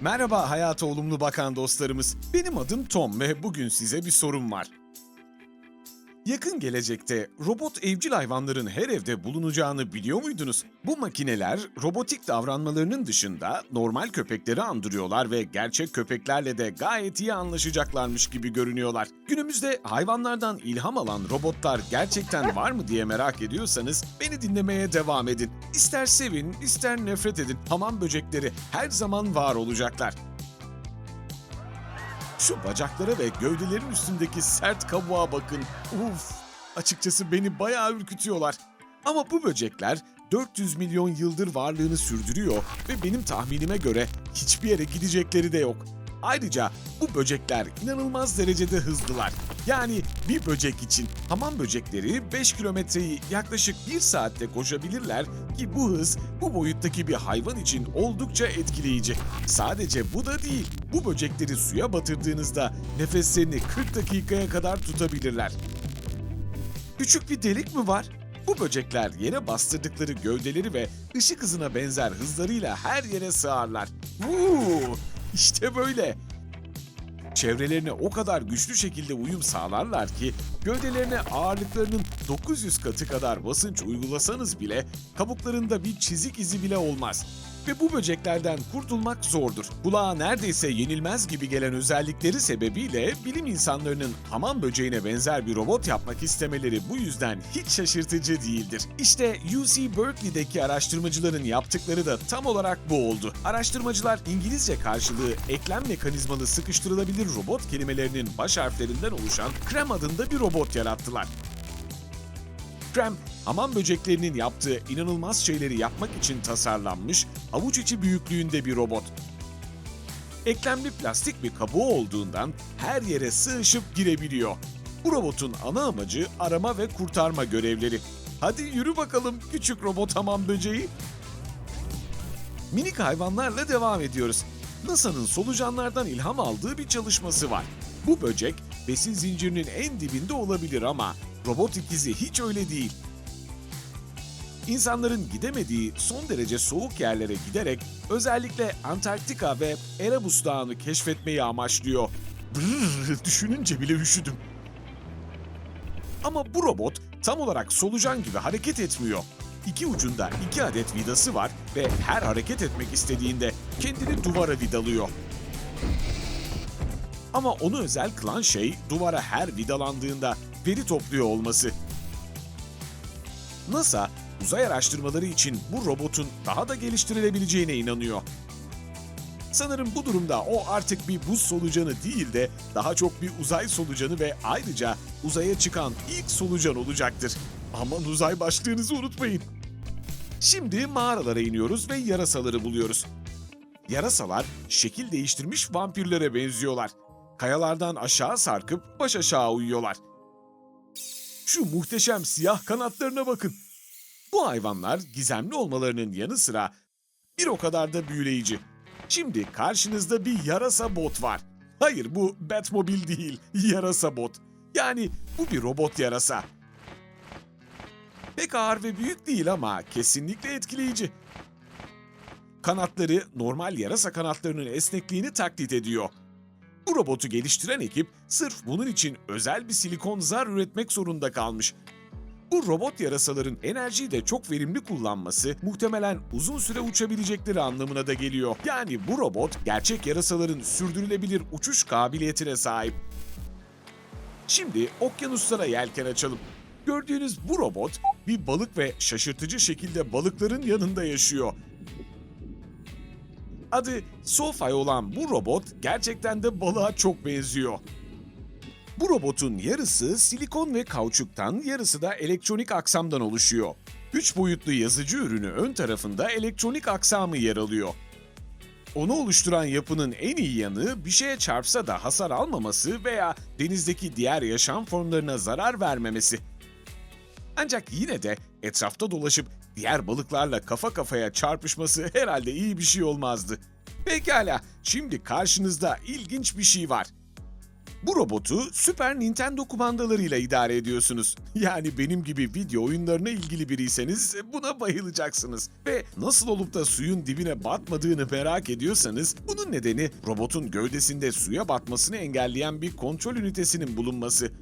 Merhaba hayata olumlu bakan dostlarımız. Benim adım Tom ve bugün size bir sorum var. Yakın gelecekte robot evcil hayvanların her evde bulunacağını biliyor muydunuz? Bu makineler robotik davranmalarının dışında normal köpekleri andırıyorlar ve gerçek köpeklerle de gayet iyi anlaşacaklarmış gibi görünüyorlar. Günümüzde hayvanlardan ilham alan robotlar gerçekten var mı diye merak ediyorsanız beni dinlemeye devam edin. İster sevin, ister nefret edin. Hamam böcekleri her zaman var olacaklar. Şu bacaklara ve gövdelerin üstündeki sert kabuğa bakın. Uf! Açıkçası beni bayağı ürkütüyorlar. Ama bu böcekler 400 milyon yıldır varlığını sürdürüyor ve benim tahminime göre hiçbir yere gidecekleri de yok. Ayrıca bu böcekler inanılmaz derecede hızlılar. Yani bir böcek için hamam böcekleri 5 kilometreyi yaklaşık 1 saatte koşabilirler ki bu hız bu boyuttaki bir hayvan için oldukça etkileyici. Sadece bu da değil. Bu böcekleri suya batırdığınızda nefeslerini 40 dakikaya kadar tutabilirler. Küçük bir delik mi var? Bu böcekler yere bastırdıkları gövdeleri ve ışık hızına benzer hızlarıyla her yere sığarlar. Vuu! İşte böyle. Çevrelerine o kadar güçlü şekilde uyum sağlarlar ki gövdelerine ağırlıklarının 900 katı kadar basınç uygulasanız bile kabuklarında bir çizik izi bile olmaz. Ve bu böceklerden kurtulmak zordur. Kulağa neredeyse yenilmez gibi gelen özellikleri sebebiyle bilim insanlarının hamam böceğine benzer bir robot yapmak istemeleri bu yüzden hiç şaşırtıcı değildir. İşte UC Berkeley'deki araştırmacıların yaptıkları da tam olarak bu oldu. Araştırmacılar İngilizce karşılığı eklem mekanizmalı sıkıştırılabilir robot kelimelerinin baş harflerinden oluşan Krem adında bir robot yarattılar. Krem, hamam böceklerinin yaptığı inanılmaz şeyleri yapmak için tasarlanmış, avuç içi büyüklüğünde bir robot. Eklemli plastik bir kabuğu olduğundan her yere sığışıp girebiliyor. Bu robotun ana amacı arama ve kurtarma görevleri. Hadi yürü bakalım küçük robot hamam böceği. Minik hayvanlarla devam ediyoruz. NASA'nın solucanlardan ilham aldığı bir çalışması var. Bu böcek besin zincirinin en dibinde olabilir ama robot ikizi hiç öyle değil. İnsanların gidemediği son derece soğuk yerlere giderek özellikle Antarktika ve Erebus Dağı'nı keşfetmeyi amaçlıyor. Brrr, düşününce bile üşüdüm. Ama bu robot tam olarak solucan gibi hareket etmiyor. İki ucunda iki adet vidası var ve her hareket etmek istediğinde kendini duvara vidalıyor. Ama onu özel kılan şey duvara her vidalandığında veri topluyor olması. NASA, uzay araştırmaları için bu robotun daha da geliştirilebileceğine inanıyor. Sanırım bu durumda o artık bir buz solucanı değil de daha çok bir uzay solucanı ve ayrıca uzaya çıkan ilk solucan olacaktır. Aman uzay başlığınızı unutmayın. Şimdi mağaralara iniyoruz ve yarasaları buluyoruz. Yarasalar şekil değiştirmiş vampirlere benziyorlar. Kayalardan aşağı sarkıp baş aşağı uyuyorlar. Şu muhteşem siyah kanatlarına bakın. Bu hayvanlar gizemli olmalarının yanı sıra bir o kadar da büyüleyici. Şimdi karşınızda bir yarasa bot var. Hayır bu Batmobil değil, yarasa bot. Yani bu bir robot yarasa. Pek ağır ve büyük değil ama kesinlikle etkileyici. Kanatları normal yarasa kanatlarının esnekliğini taklit ediyor. Bu robotu geliştiren ekip sırf bunun için özel bir silikon zar üretmek zorunda kalmış. Bu robot yarasaların enerjiyi de çok verimli kullanması muhtemelen uzun süre uçabilecekleri anlamına da geliyor. Yani bu robot gerçek yarasaların sürdürülebilir uçuş kabiliyetine sahip. Şimdi okyanuslara yelken açalım. Gördüğünüz bu robot bir balık ve şaşırtıcı şekilde balıkların yanında yaşıyor. Adı Sofay olan bu robot gerçekten de balığa çok benziyor. Bu robotun yarısı silikon ve kauçuktan, yarısı da elektronik aksamdan oluşuyor. Üç boyutlu yazıcı ürünü ön tarafında elektronik aksamı yer alıyor. Onu oluşturan yapının en iyi yanı bir şeye çarpsa da hasar almaması veya denizdeki diğer yaşam formlarına zarar vermemesi. Ancak yine de etrafta dolaşıp diğer balıklarla kafa kafaya çarpışması herhalde iyi bir şey olmazdı. Pekala, şimdi karşınızda ilginç bir şey var. Bu robotu Super Nintendo kumandalarıyla idare ediyorsunuz. Yani benim gibi video oyunlarına ilgili biriyseniz buna bayılacaksınız. Ve nasıl olup da suyun dibine batmadığını merak ediyorsanız bunun nedeni robotun gövdesinde suya batmasını engelleyen bir kontrol ünitesinin bulunması.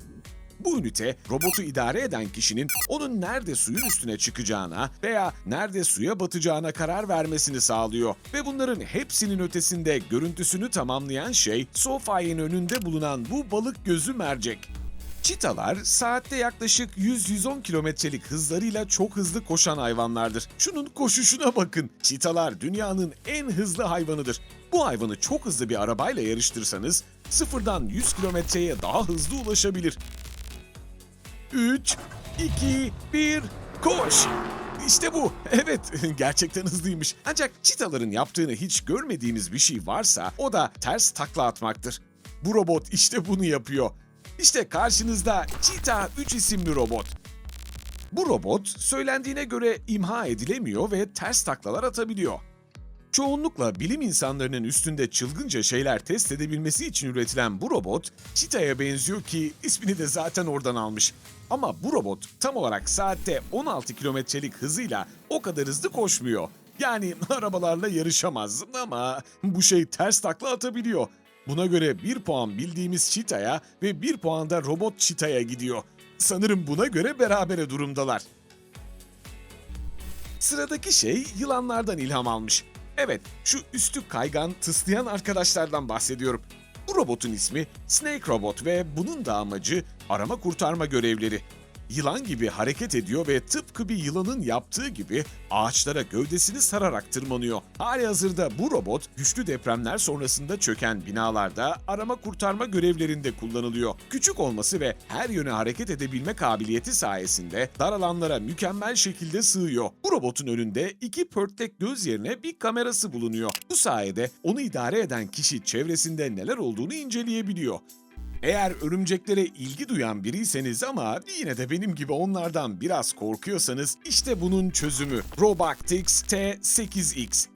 Bu ünite robotu idare eden kişinin onun nerede suyun üstüne çıkacağına veya nerede suya batacağına karar vermesini sağlıyor. Ve bunların hepsinin ötesinde görüntüsünü tamamlayan şey Sofia'nın önünde bulunan bu balık gözü mercek. Çitalar saatte yaklaşık 100-110 kilometrelik hızlarıyla çok hızlı koşan hayvanlardır. Şunun koşuşuna bakın. Çitalar dünyanın en hızlı hayvanıdır. Bu hayvanı çok hızlı bir arabayla yarıştırsanız sıfırdan 100 kilometreye daha hızlı ulaşabilir. 3, 2, 1, koş! İşte bu. Evet, gerçekten hızlıymış. Ancak çitaların yaptığını hiç görmediğimiz bir şey varsa o da ters takla atmaktır. Bu robot işte bunu yapıyor. İşte karşınızda Cheetah 3 isimli robot. Bu robot söylendiğine göre imha edilemiyor ve ters taklalar atabiliyor. Çoğunlukla bilim insanlarının üstünde çılgınca şeyler test edebilmesi için üretilen bu robot, Cheetah'a benziyor ki ismini de zaten oradan almış. Ama bu robot tam olarak saatte 16 kilometrelik hızıyla o kadar hızlı koşmuyor. Yani arabalarla yarışamaz ama bu şey ters takla atabiliyor. Buna göre 1 puan bildiğimiz Cheetah'a ve 1 puan da robot Cheetah'a gidiyor. Sanırım buna göre berabere durumdalar. Sıradaki şey yılanlardan ilham almış. Evet, şu üstü kaygan, tıslayan arkadaşlardan bahsediyorum. Bu robotun ismi Snake Robot ve bunun da amacı arama kurtarma görevleri. Yılan gibi hareket ediyor ve tıpkı bir yılanın yaptığı gibi ağaçlara gövdesini sararak tırmanıyor. Hali hazırda bu robot güçlü depremler sonrasında çöken binalarda arama kurtarma görevlerinde kullanılıyor. Küçük olması ve her yöne hareket edebilme kabiliyeti sayesinde dar alanlara mükemmel şekilde sığıyor. Bu robotun önünde iki pörtlek göz yerine bir kamerası bulunuyor. Bu sayede onu idare eden kişi çevresinde neler olduğunu inceleyebiliyor. Eğer örümceklere ilgi duyan biriyseniz ama yine de benim gibi onlardan biraz korkuyorsanız işte bunun çözümü Robactix T8X.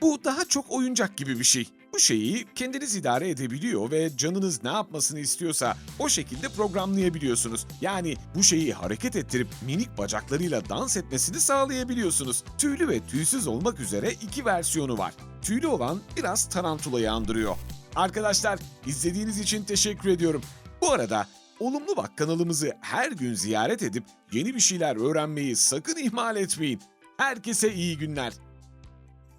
Bu daha çok oyuncak gibi bir şey. Bu şeyi kendiniz idare edebiliyor ve canınız ne yapmasını istiyorsa o şekilde programlayabiliyorsunuz. Yani bu şeyi hareket ettirip minik bacaklarıyla dans etmesini sağlayabiliyorsunuz. Tüylü ve tüysüz olmak üzere iki versiyonu var. Tüylü olan biraz tarantulayı andırıyor. Arkadaşlar izlediğiniz için teşekkür ediyorum. Bu arada Olumlu Bak kanalımızı her gün ziyaret edip yeni bir şeyler öğrenmeyi sakın ihmal etmeyin. Herkese iyi günler.